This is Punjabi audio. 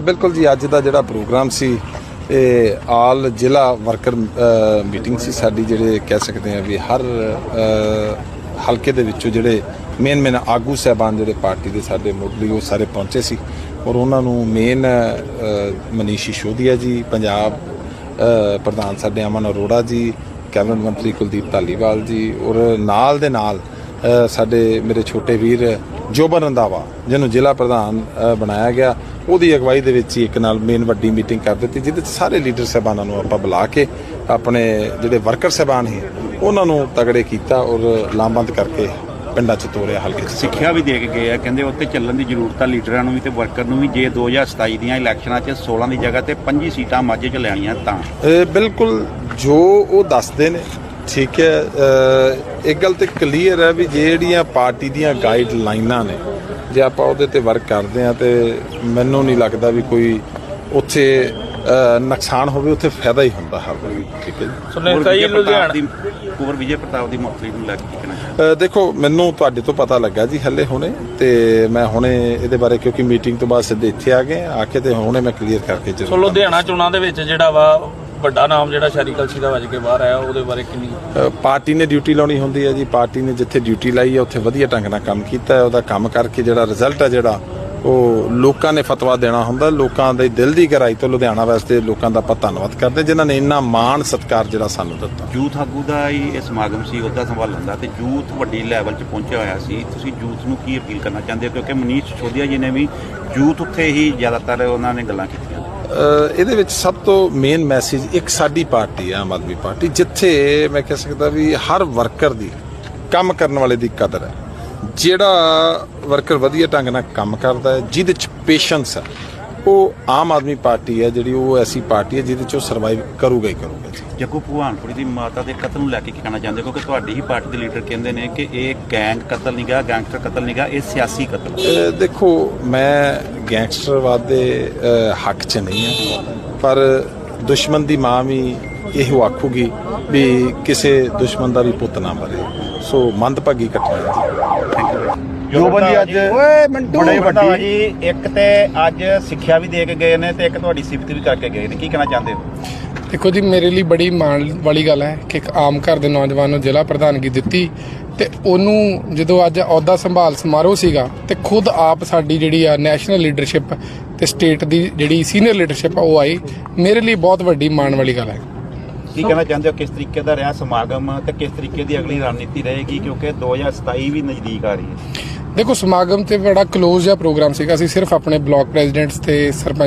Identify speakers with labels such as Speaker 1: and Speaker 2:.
Speaker 1: ਬਿਲਕੁਲ ਜੀ, ਅੱਜ ਦਾ ਜਿਹੜਾ ਪ੍ਰੋਗਰਾਮ ਸੀ, ਇਹ ਆਲ ਜ਼ਿਲ੍ਹਾ ਵਰਕਰ ਮੀਟਿੰਗ ਸੀ ਸਾਡੀ, ਜਿਹੜੇ ਕਹਿ ਸਕਦੇ ਆ ਵੀ ਹਰ ਹਲਕੇ ਦੇ ਵਿੱਚੋਂ ਜਿਹੜੇ ਮੇਨ ਮੇਨ ਆਗੂ ਸਹਿਬਾਨ ਜਿਹੜੇ ਪਾਰਟੀ ਦੇ ਸਾਡੇ ਮੁੱਢਲੀ ਉਹ ਸਾਰੇ ਪਹੁੰਚੇ ਸੀ। ਔਰ ਉਹਨਾਂ ਨੂੰ ਮੇਨ ਮਨੀਸ਼ ਸਿਸੋਦੀਆ ਜੀ, ਪੰਜਾਬ ਪ੍ਰਧਾਨ ਸਾਡੇ ਅਮਨ ਅਰੋੜਾ ਜੀ, ਕੈਬਨਿਟ ਮੰਤਰੀ ਕੁਲਦੀਪ ਧਾਲੀਵਾਲ ਜੀ, ਔਰ ਨਾਲ ਦੇ ਨਾਲ ਸਾਡੇ ਮੇਰੇ ਛੋਟੇ ਵੀਰ ਜੋਬਨ ਰੰਦਾਵਾ ਜਿਹਨੂੰ ਜ਼ਿਲ੍ਹਾ ਪ੍ਰਧਾਨ ਬਣਾਇਆ ਗਿਆ। ਉਹਦੀ ਅਗਵਾਈ ਦੇ ਵਿੱਚ ਹੀ ਇੱਕ ਨਾਲ ਮੇਨ ਵੱਡੀ ਮੀਟਿੰਗ ਕਰ ਦਿੱਤੀ ਜਿਹਦੇ ਵਿੱਚ ਸਾਰੇ ਲੀਡਰ ਸਾਹਿਬਾਨਾਂ ਨੂੰ ਆਪਾਂ ਬੁਲਾ ਕੇ ਆਪਣੇ ਜਿਹੜੇ ਵਰਕਰ ਸਾਹਿਬਾਨ ਸੀ ਉਹਨਾਂ ਨੂੰ ਤਗੜੇ ਕੀਤਾ ਔਰ ਲਾਮਬੰਦ ਕਰਕੇ ਪਿੰਡਾਂ 'ਚ ਤੋਰਿਆ ਹਲਕੇ 'ਚ।
Speaker 2: ਸਿੱਖਿਆ ਵੀ ਦੇ ਕੇ ਗਏ ਆ ਕਹਿੰਦੇ ਉੱਤੇ ਚੱਲਣ ਦੀ ਜ਼ਰੂਰਤ ਆ ਲੀਡਰਾਂ ਨੂੰ ਵੀ ਤੇ ਵਰਕਰ ਨੂੰ ਵੀ ਜੇ 2027 ਦੀਆਂ ਇਲੈਕਸ਼ਨਾਂ 'ਚ 16 ਦੀ ਜਗ੍ਹਾ ਤੇ 25 ਸੀਟਾਂ ਮਾਝੇ 'ਚ ਲੈਣੀਆਂ ਤਾਂ।
Speaker 1: ਬਿਲਕੁਲ ਜੋ ਉਹ ਦੱਸਦੇ ਨੇ ਠੀਕ ਹੈ ਇੱਕ ਗੱਲ ਤੇ ਕਲੀਅਰ ਹੈ ਵੀ ਜਿਹੜੀਆਂ ਪਾਰਟੀ ਦੀਆਂ ਗਾਈਡ ਲਾਈਨਾਂ ਨੇ ਜੇ ਆਪਾਂ ਉਹਦੇ ਤੇ ਵਰਕ ਕਰਦੇ ਆ ਤੇ ਮੈਨੂੰ ਨਹੀਂ ਲੱਗਦਾ ਵੀ ਕੋਈ ਉੱਥੇ ਨੁਕਸਾਨ ਹੋਵੇ ਉੱਥੇ ਫਾਇਦਾ ਹੀ ਹੁੰਦਾ ਹਰ ਵਾਰੀ ਠੀਕ ਹੈ ਜੀ।
Speaker 3: ਸੁਣਿਆ ਕਈ ਲੁਧਿਆਣਾ।
Speaker 2: ਦੀ ਕੁਵਰ ਵਿਜੇ ਪ੍ਰਤਾਪ ਦੀ ਮੁਖਤਰੀ ਨੂੰ ਲੈ ਕੇ ਕੀ ਕਹਿਣਾ ਚਾਹੁੰਦੇ?
Speaker 1: ਅ, ਦੇਖੋ ਮੈਨੂੰ ਤੁਹਾਡੇ ਤੋਂ ਪਤਾ ਲੱਗਾ ਜੀ ਹੱਲੇ ਹੁਣੇ ਤੇ ਮੈਂ ਹੁਣੇ ਇਹਦੇ ਬਾਰੇ ਕਿਉਂਕਿ ਮੀਟਿੰਗ ਤੋਂ ਬਾਅਦ ਸਿੱਧੇ ਇੱਥੇ ਆ ਗਏ ਆ ਕੇ ਤੇ ਹੁਣੇ ਮੈਂ ਕਲੀਅਰ ਕਰਕੇ ਜ਼ਰੂਰ
Speaker 3: ਲੁਧਿਆਣਾ ਚੋਣਾਂ ਦੇ ਵਿੱਚ ਜਿਹੜਾ ਵਾ ਵੱਡਾ ਨਾਮ ਜਿਹੜਾ ਸ਼ਹਿਰੀ ਕਲਸੀ ਦਾ ਵੱਜ ਕੇ ਬਾਹਰ ਆਇਆ ਉਹਦੇ ਬਾਰੇ ਕਿੰਨੀ
Speaker 1: ਪਾਰਟੀ ਨੇ ਡਿਊਟੀ ਲਾਉਣੀ ਹੁੰਦੀ ਹੈ ਜੀ। ਪਾਰਟੀ ਨੇ ਜਿੱਥੇ ਡਿਊਟੀ ਲਾਈ ਹੈ ਉੱਥੇ ਵਧੀਆ ਢੰਗ ਨਾਲ ਕੰਮ ਕੀਤਾ ਹੈ। ਉਹਦਾ ਕੰਮ ਕਰਕੇ ਜਿਹੜਾ ਰਿਜ਼ਲਟ ਹੈ ਜਿਹੜਾ ਉਹ ਲੋਕਾਂ ਨੇ ਫਤਵਾ ਦੇਣਾ ਹੁੰਦਾ। ਲੋਕਾਂ ਦੇ ਦਿਲ ਦੀ ਗਹਿਰਾਈ ਤੋਂ ਲੁਧਿਆਣਾ ਵਾਸਤੇ ਲੋਕਾਂ ਦਾ ਆਪਾਂ ਧੰਨਵਾਦ ਕਰਦੇ ਜਿਨ੍ਹਾਂ ਨੇ ਇੰਨਾ ਮਾਣ ਸਤਿਕਾਰ ਜਿਹੜਾ ਸਾਨੂੰ ਦਿੱਤਾ।
Speaker 2: ਯੂਥ ਆਗੂ ਦਾ ਹੀ ਇਹ ਸਮਾਗਮ ਸੀ ਉਹਦਾ ਸੰਭਾਲਣ ਦਾ। ਤੇ ਯੂਥ ਵੱਡੀ ਲੈਵਲ 'ਚ ਪਹੁੰਚਿਆ ਹੋਇਆ ਸੀ। ਤੁਸੀਂ ਯੂਥ ਨੂੰ ਕੀ ਅਪੀਲ ਕਰਨਾ ਚਾਹੁੰਦੇ ਹੋ? ਕਿਉਂਕਿ ਮਨੀਸ਼ ਸਿਸੋਦੀਆ ਜੀ ਨੇ ਵੀ ਯੂਥ ਉੱਥੇ ਹੀ ਜ਼ਿਆਦਾਤਰ ਉਹਨਾਂ ਨੇ ਗੱਲਾਂ ਕੀਤੀਆਂ।
Speaker 1: ਇਹਦੇ ਵਿੱਚ ਸਭ ਤੋਂ ਮੇਨ ਮੈਸੇਜ ਇੱਕ ਸਾਡੀ ਪਾਰਟੀ ਹੈ ਆਮ ਆਦਮੀ ਪਾਰਟੀ, ਜਿੱਥੇ ਮੈਂ ਕਹਿ ਸਕਦਾ ਵੀ ਹਰ ਵਰਕਰ ਦੀ ਕੰਮ ਕਰਨ ਵਾਲੇ ਦੀ ਕਦਰ ਹੈ। ਜਿਹੜਾ ਵਰਕਰ ਵਧੀਆ ਢੰਗ ਨਾਲ ਕੰਮ ਕਰਦਾ ਹੈ, ਜਿਹਦੇ ਚ ਪੇਸ਼ੈਂਸ ਹੈ। ਉਹ ਆਮ ਆਦਮੀ ਪਾਰਟੀ ਹੈ ਜਿਹੜੀ ਉਹ ਐਸੀ ਪਾਰਟੀ ਹੈ ਜਿਹਦੇ ਚ ਸਰਵਾਈਵ ਕਰੂਗਾ ਹੀ ਕਰੂਗਾ ਜੀ।
Speaker 2: ਜੱਗੂ ਭਗਵਾਨਪੁਰੀ ਦੀ ਮਾਤਾ ਦੇ ਕਤਲ ਨੂੰ ਲੈ ਕੇ ਕੀ ਕਹਿਣਾ ਚਾਹੁੰਦੇ? ਕਿਉਂਕਿ ਤੁਹਾਡੀ ਹੀ ਪਾਰਟੀ ਦੇ ਲੀਡਰ ਕਹਿੰਦੇ ਨੇ ਕਿ ਇਹ ਗੈਂਗ ਕਤਲ ਨਹੀਂਗਾ ਗੈਂਗਸਟਰ ਕਤਲ ਨਹੀਂਗਾ ਇਹ ਸਿਆਸੀ ਕਤਲ
Speaker 1: ਦੇਖੋ ਮੈਂ ਗੈਂਗਸਟਰਵਾਦ ਦੇ ਹੱਕ 'ਚ ਨਹੀਂ ਹਾਂ ਪਰ ਦੁਸ਼ਮਣ ਦੀ ਮਾਂ ਵੀ ਇਹੋ ਆਖੂਗੀ ਵੀ ਕਿਸੇ ਦੁਸ਼ਮਣ ਦਾ ਵੀ ਪੁੱਤ ਨਾ ਮਰੇ। ਸੋ ਮੰਦਭਾਗੀ ਘਟਨਾ ਹੈ। ਜੀ
Speaker 2: ਜੋਬਨ ਜੀ। ਅੱਜ ਬੜੇ ਵੱਡੀ ਜੀ ਇੱਕ ਤੇ ਅੱਜ ਸਿੱਖਿਆ ਵੀ ਦੇ ਕੇ ਗਏ ਨੇ ਤੇ ਇੱਕ ਤੁਹਾਡੀ ਸਿਫਤ ਵੀ ਕਰਕੇ ਗਏ ਨੇ। ਕੀ ਕਹਿਣਾ ਚਾਹੁੰਦੇ ਹੋ?
Speaker 4: ਦੇਖੋ ਜੀ ਮੇਰੇ ਲਈ ਬੜੀ ਮਾਣ ਵਾਲੀ ਗੱਲ ਹੈ ਕਿ ਇੱਕ ਆਮ ਘਰ ਦੇ ਨੌਜਵਾਨ ਨੂੰ ਜ਼ਿਲ੍ਹਾ ਪ੍ਰਧਾਨਗੀ ਦਿੱਤੀ ਤੇ ਉਹਨੂੰ ਜਦੋਂ ਅੱਜ ਅਹੁਦਾ ਸੰਭਾਲ ਸਮਾਰੋਹ ਸੀਗਾ ਤੇ ਖੁਦ ਆਪ ਸਾਡੀ ਜਿਹੜੀ ਆ ਨੈਸ਼ਨਲ ਲੀਡਰਸ਼ਿਪ ਤੇ ਸਟੇਟ ਦੀ ਜਿਹੜੀ ਸੀਨੀਅਰ ਲੀਡਰਸ਼ਿਪ ਆ ਉਹ ਆਈ। ਮੇਰੇ ਲਈ ਬਹੁਤ ਵੱਡੀ ਮਾਣ ਵਾਲੀ ਗੱਲ ਹੈ।
Speaker 2: ਕੀ ਕਹਿਣਾ ਚਾਹੁੰਦੇ ਹੋ? ਕਿਸ ਤਰੀਕੇ ਦਾ ਰਿਹਾ ਸਮਾਗਮ ਤੇ ਕਿਸ ਤਰੀਕੇ ਦੀ ਅਗਲੀ ਰਣਨੀਤੀ ਰਹੇਗੀ? ਕਿਉਂਕਿ 2027 ਵੀ ਨਜ਼ਦੀਕ ਆ ਰਹੀ ਹੈ।
Speaker 4: ਦੇਖੋ ਸਮਾਗਮ ਤੇ ਬੜਾ ক্লোਜ਼ ਜਿਹਾ ਪ੍ਰੋਗਰਾਮ ਸੀਗਾ। ਅਸੀਂ ਸਿਰਫ ਆਪਣੇ ਬਲਾਕ ਪ੍ਰੈਜ਼ੀਡੈਂਟਸ ਤੇ ਸਰਪੰਚ